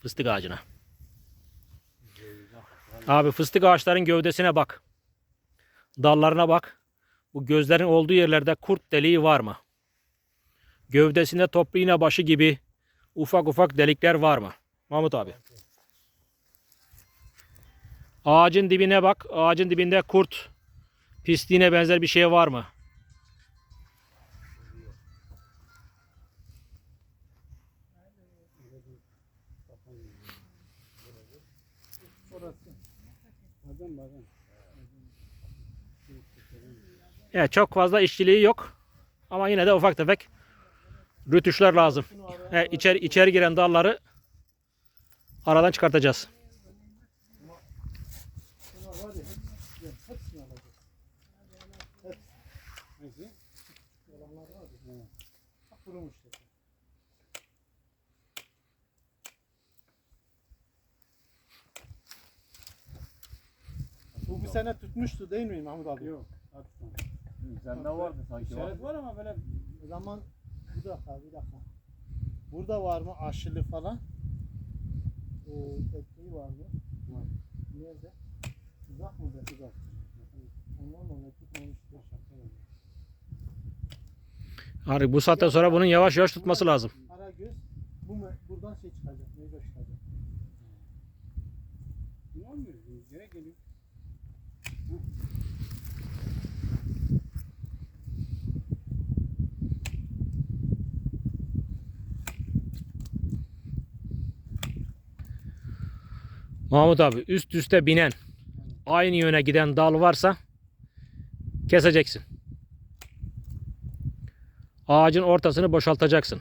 fıstık ağacına. Abi fıstık ağaçların gövdesine bak. Dallarına bak. Bu gözlerin olduğu yerlerde kurt deliği var mı? Gövdesinde toplu iğne başı gibi ufak ufak delikler var mı? Mahmut abi. Ağacın dibine bak. Ağacın dibinde kurt pisliğine benzer bir şey var mı? Evet, çok fazla işçiliği yok. Ama yine de ufak tefek rütüşler lazım. Evet, içeri, içeri giren dalları aradan çıkartacağız. Var ya hepsini, hepsini alacağız. Hepsi. Neyse. Yalanlar var ya. He. Bak kurumuş işte. Bu bir sene tutmuştu değil mi Mahmut abi? Yok. Sende vardı sanki. İşaret var ama böyle o zaman bir dakika bir dakika. Burada var mı aşılı falan? Ee, tekniği var mı? Var. Nerede? Uzak mı? Uzak. Uzak. Ondan dolayı tutmamıştır. Artık bu saatten sonra bunun yavaş yavaş tutması lazım. Ara göz. Bu mu? Buradan şey çıkacak. Mahmut abi üst üste binen aynı yöne giden dal varsa keseceksin. Ağacın ortasını boşaltacaksın.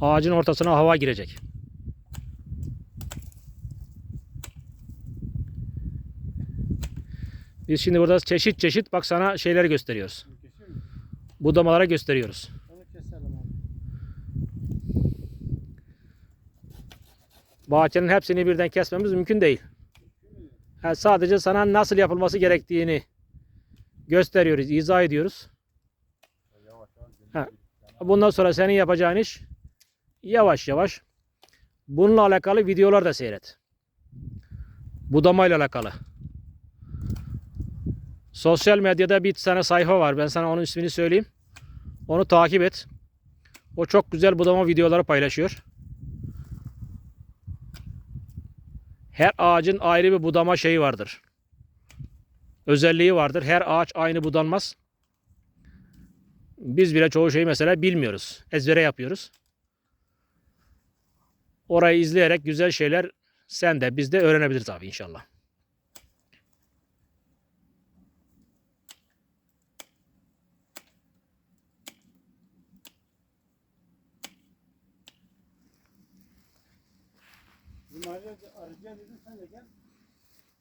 Ağacın ortasına hava girecek. Biz şimdi burada çeşit çeşit bak sana şeyleri gösteriyoruz. Budamalara gösteriyoruz. Onu keselim abi. Bahçenin hepsini birden kesmemiz mümkün değil. Ha, sadece sana nasıl yapılması gerektiğini gösteriyoruz, izah ediyoruz. Ha, bundan sonra senin yapacağın iş yavaş yavaş bununla alakalı videolar da seyret. Budamayla alakalı. Sosyal medyada bir tane sayfa var. Ben sana onun ismini söyleyeyim. Onu takip et. O çok güzel budama videoları paylaşıyor. Her ağacın ayrı bir budama şeyi vardır. Özelliği vardır. Her ağaç aynı budanmaz. Biz bile çoğu şeyi mesela bilmiyoruz. Ezbere yapıyoruz. Orayı izleyerek güzel şeyler sen de biz de öğrenebiliriz abi inşallah.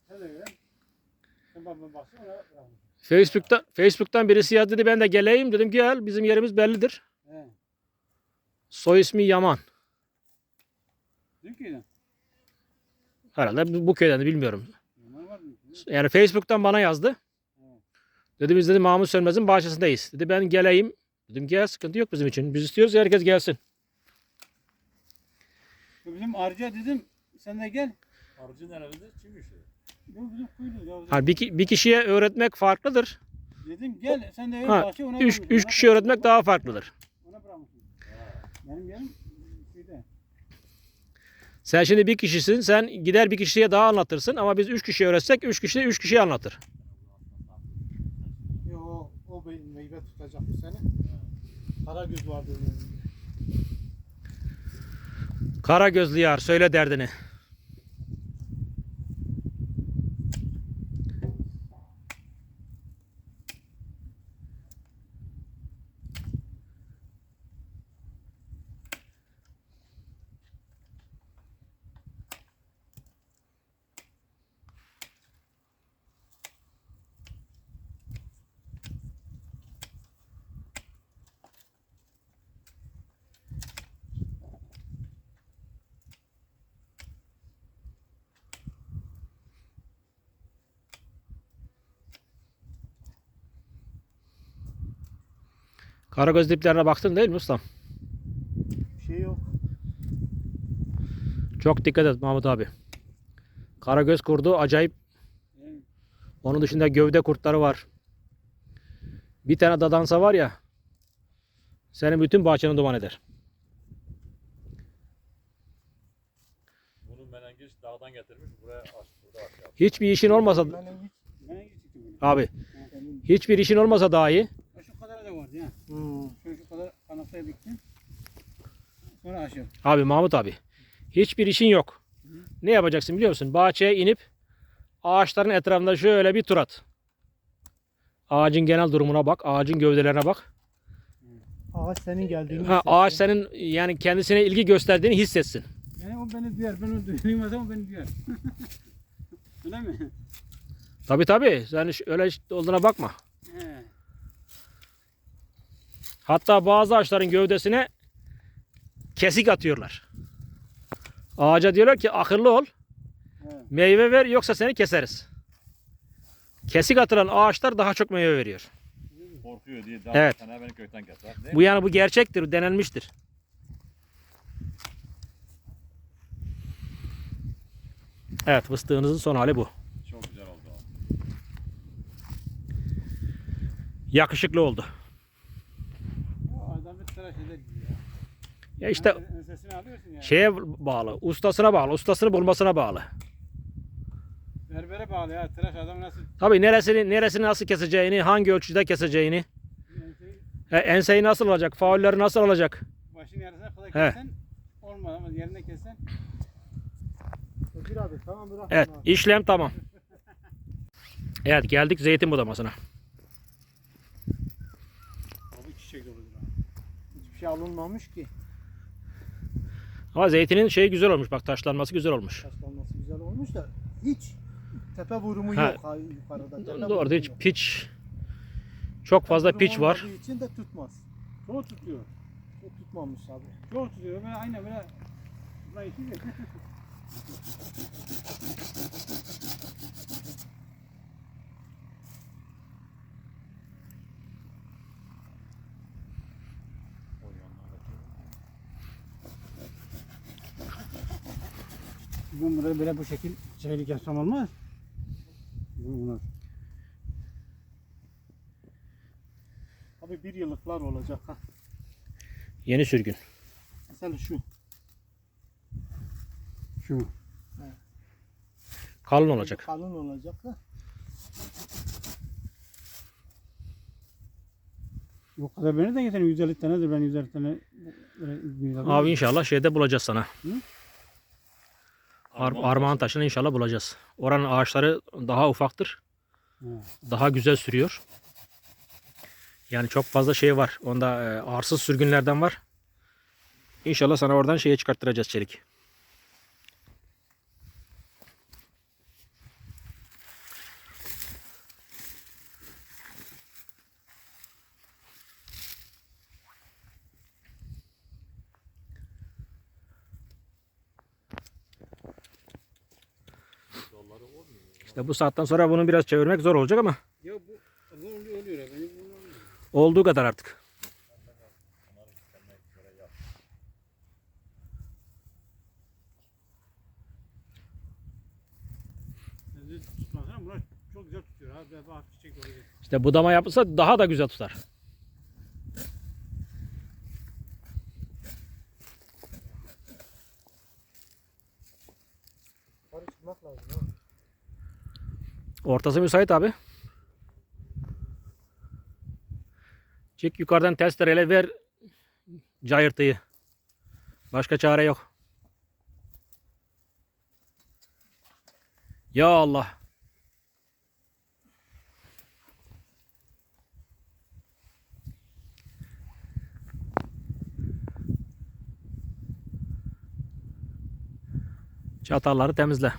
Dedim. Facebook'ta Facebook'tan birisi yazdı dedi ben de geleyim dedim gel bizim yerimiz bellidir. He. Soy ismi Yaman. Dün ki Herhalde bu- bu köyden de bilmiyorum. Yani Facebook'tan bana yazdı. Dedi biz dedi Mahmut Sönmez'in bahçesindeyiz. Dedi ben geleyim. Dedim gel sıkıntı yok bizim için. Biz istiyoruz herkes gelsin. Bizim arıca dedim sen de gel. Arıcı nerede? O? Yok bizim kuydu. Ya, Ha, bir, bir kişiye öğretmek farklıdır. Dedim gel sen de ev Ha, bahçe ona Üç, üç kişi öğretmek daha farklıdır. Ona bırakmışsın. Benim yerim şeyde. Sen şimdi bir kişisin. Sen gider bir kişiye daha anlatırsın. Ama biz üç kişiye öğretsek üç kişi de üç kişiye anlatır. Yo, o, o meyve tutacak bu sene. Karagöz vardı önümde. Kara gözlü yar söyle derdini. Kara göz diplerine baktın değil mi ustam? Bir şey yok. Çok dikkat et Mahmut abi. Karagöz kurdu acayip. Onun dışında gövde kurtları var. Bir tane dadansa var ya senin bütün bahçeni duman eder. Bunu menengiç dağdan getirmiş. Buraya aç. Burada aşağı. Hiçbir işin olmasa abi hiçbir işin olmasa dahi Ha, Şu kadar da vardı ya. Hmm. Kadar kanaftaya diktim. Sonra aşağı. Abi Mahmut abi. Hiçbir işin yok. Ne yapacaksın biliyor musun? Bahçeye inip ağaçların etrafında şöyle bir tur at. Ağacın genel durumuna bak. Ağacın gövdelerine bak. Ağaç senin geldiğini Ha, hissetsin. ağaç senin yani kendisine ilgi gösterdiğini hissetsin. Yani o beni duyar. Ben onu duymazsam o beni duyar. Öyle mi? Tabi tabi. Sen hiç öyle olduğuna bakma. Hatta bazı ağaçların gövdesine kesik atıyorlar. Ağaca diyorlar ki akıllı ol. Meyve ver yoksa seni keseriz. Kesik atılan ağaçlar daha çok meyve veriyor. Korkuyor diye. Daha Evet. Hemen kökten keser. Bu yani bu gerçektir, denenmiştir. Evet, fıstığınızın son hali bu. Çok güzel oldu. Yakışıklı oldu. O adam bir tıraş eder gibi ya. Ya işte En- Ensesini alıyorsun yani. şeye bağlı, ustasına bağlı, ustasını bulmasına bağlı. Berbere bağlı ya. Tıraş adam nasıl Tabii neresini neresini nasıl keseceğini, hangi ölçüde keseceğini, enseyi, e, enseyi nasıl alacak, faulleri nasıl alacak. başın yarısına kadar He. kessen olmaz ama yerine kessen Özgür abi tamam bırak. Evet, abi. işlem tamam. Evet, geldik zeytin budamasına. abi çiçek doludur ha. Hiçbir şey alınmamış ki. Ama zeytinin şeyi güzel olmuş, bak taşlanması güzel olmuş. Taşlanması güzel olmuş da hiç tepe vurumu Ha. yok ha yukarıda. Tepe Doğru, vurumu hiç yok. piç, çok fazla Vurumu piç var. olmadığı için de tutmaz. Çoğu tutuyor. Çok tutmamış abi. Çoğu tutuyor. Böyle aynen böyle Burayı Ben burayı böyle bu şekil çaylık yapsam olmaz. Bunlar. Abi bir yıllıklar olacak ha. Yeni sürgün. Mesela şu. Şu. Kalın olacak. Kalın olacak ha. O kadar beni de getirin 150 tanedir ben 150 tane Abi inşallah şeyde bulacağız sana. Ar Armağan taşını inşallah bulacağız. Oranın ağaçları daha ufaktır. Ha. Daha güzel sürüyor. Yani çok fazla şey var. Onda e, arsız sürgünlerden var. İnşallah sana oradan şeye çıkarttıracağız çelik. İşte bu saatten sonra bunu biraz çevirmek zor olacak ama Ya bu oluyor oluyor. Oluyor. olduğu kadar artık. İşte budama yapılsa daha da güzel tutar. Yukarı çıkmak lazım ha. Ortası müsait abi. Çık yukarıdan testereyle ver cayırtıyı. Başka çare yok. Ya Allah. Çatalları temizle.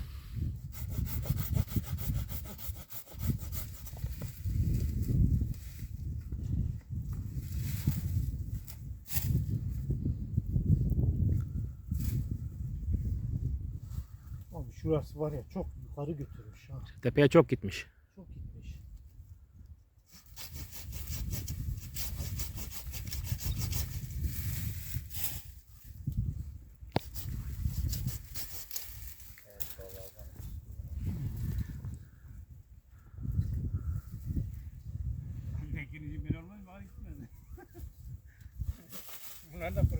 burası var ya çok yukarı götürmüş ha. Tepeye çok gitmiş. Çok gitmiş. Bunlar da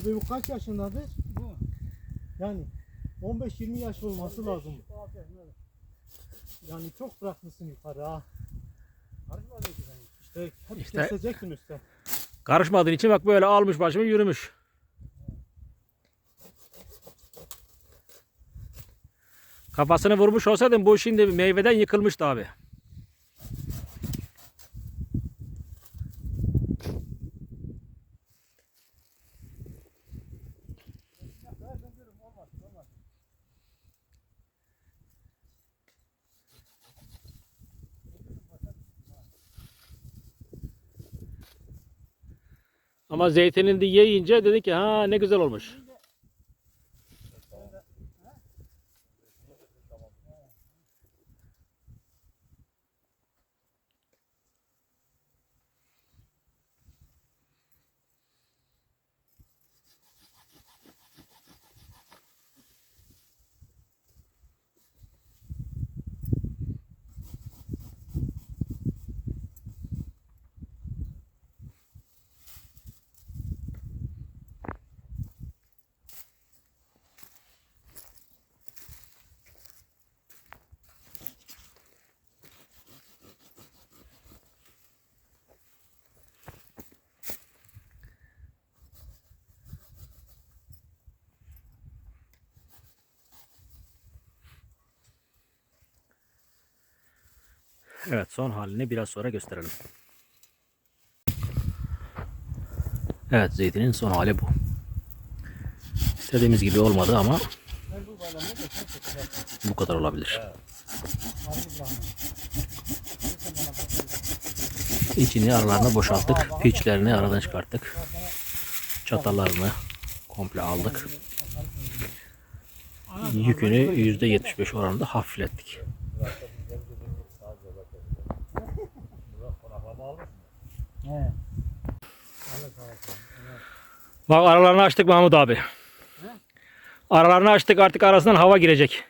Abi bu kaç yaşındadır? Bu. Yani 15-20 yaş olması lazım. Yani çok bırakmışsın yukarı ha. İşte hep İşte- keseceksin üstte. Karışmadığın için bak böyle almış başımı yürümüş. Kafasını vurmuş olsaydın bu şimdi meyveden yıkılmıştı abi. Ama zeytinini de yiyince dedi ki ha ne güzel olmuş. Evet son halini biraz sonra gösterelim. Evet zeytinin son hali bu. İstediğimiz gibi olmadı ama bu kadar olabilir. İçini aralarına boşalttık. Piçlerini aradan çıkarttık. Çatallarını komple aldık. Yükünü %75 oranında hafiflettik. He. Bak aralarını açtık Mahmut abi. Aralarını açtık artık arasından hava girecek.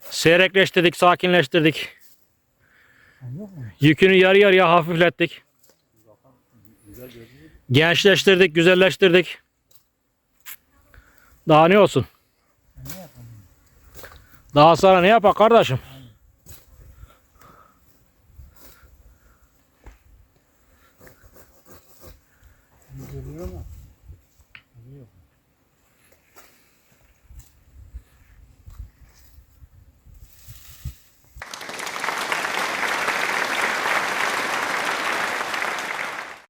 Seyrekleştirdik, sakinleştirdik. Yükünü yarı yarıya hafiflettik. Gençleştirdik, güzelleştirdik. Daha ne olsun? Daha sonra ne yapar kardeşim?